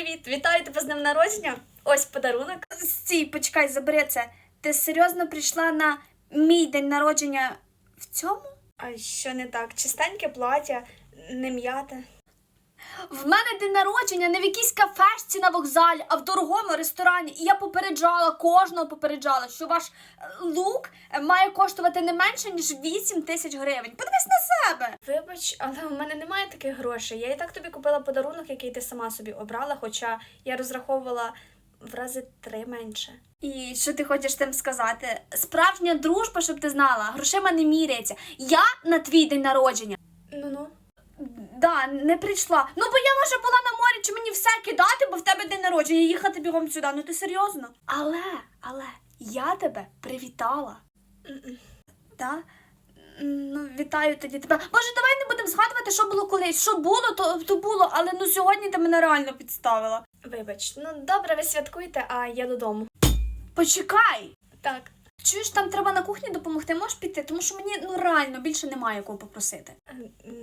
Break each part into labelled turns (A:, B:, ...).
A: Привіт! Вітаю тебе з днем народження. Ось подарунок.
B: Стій, почекай, забери це. Ти серйозно прийшла на мій день народження в цьому?
A: А що не так? Чистеньке плаття, не м'яте.
B: В мене день народження не в якійсь кафешці на вокзалі, а в дорогому ресторані. І я попереджала, кожного попереджала, що ваш е, лук е, має коштувати не менше, ніж 8 тисяч гривень. Подивись на себе.
A: Вибач, але у мене немає таких грошей. Я і так тобі купила подарунок, який ти сама собі обрала, хоча я розраховувала в рази три менше.
B: І що ти хочеш тим сказати? Справжня дружба, щоб ти знала, грошима не міряється. Я на твій день народження.
A: Ну-ну.
B: Да, не прийшла. Ну, бо я може була на морі, чи мені все кидати, бо в тебе день народження, їхати бігом сюди. Ну ти серйозно? Але, але я тебе привітала. Да? Ну, вітаю тоді тебе. Боже, давай не будемо згадувати, що було колись. Що було, то, то було, але ну сьогодні ти мене реально підставила.
A: Вибач, ну добре, ви святкуйте, а я додому.
B: Почекай!
A: Так.
B: Чуєш, там треба на кухні допомогти, можеш піти, тому що мені ну реально більше немає кого попросити.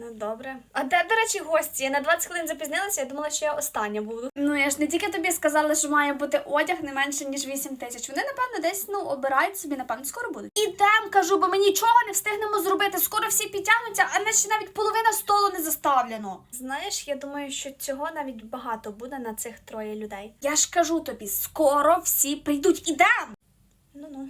A: Ну добре. А де, до речі, гості? Я на 20 хвилин запізнилася, я думала, що я остання буду.
B: Ну я ж не тільки тобі сказала, що має бути одяг не менше ніж 8 тисяч. Вони, напевно, десь ну обирають собі, напевно, скоро будуть. Ідем, кажу, бо ми нічого не встигнемо зробити. Скоро всі підтягнуться, а нас ще навіть половина столу не заставлено.
A: Знаєш, я думаю, що цього навіть багато буде на цих троє людей.
B: Я ж кажу тобі, скоро всі прийдуть. Ідем!
A: Ну-ну.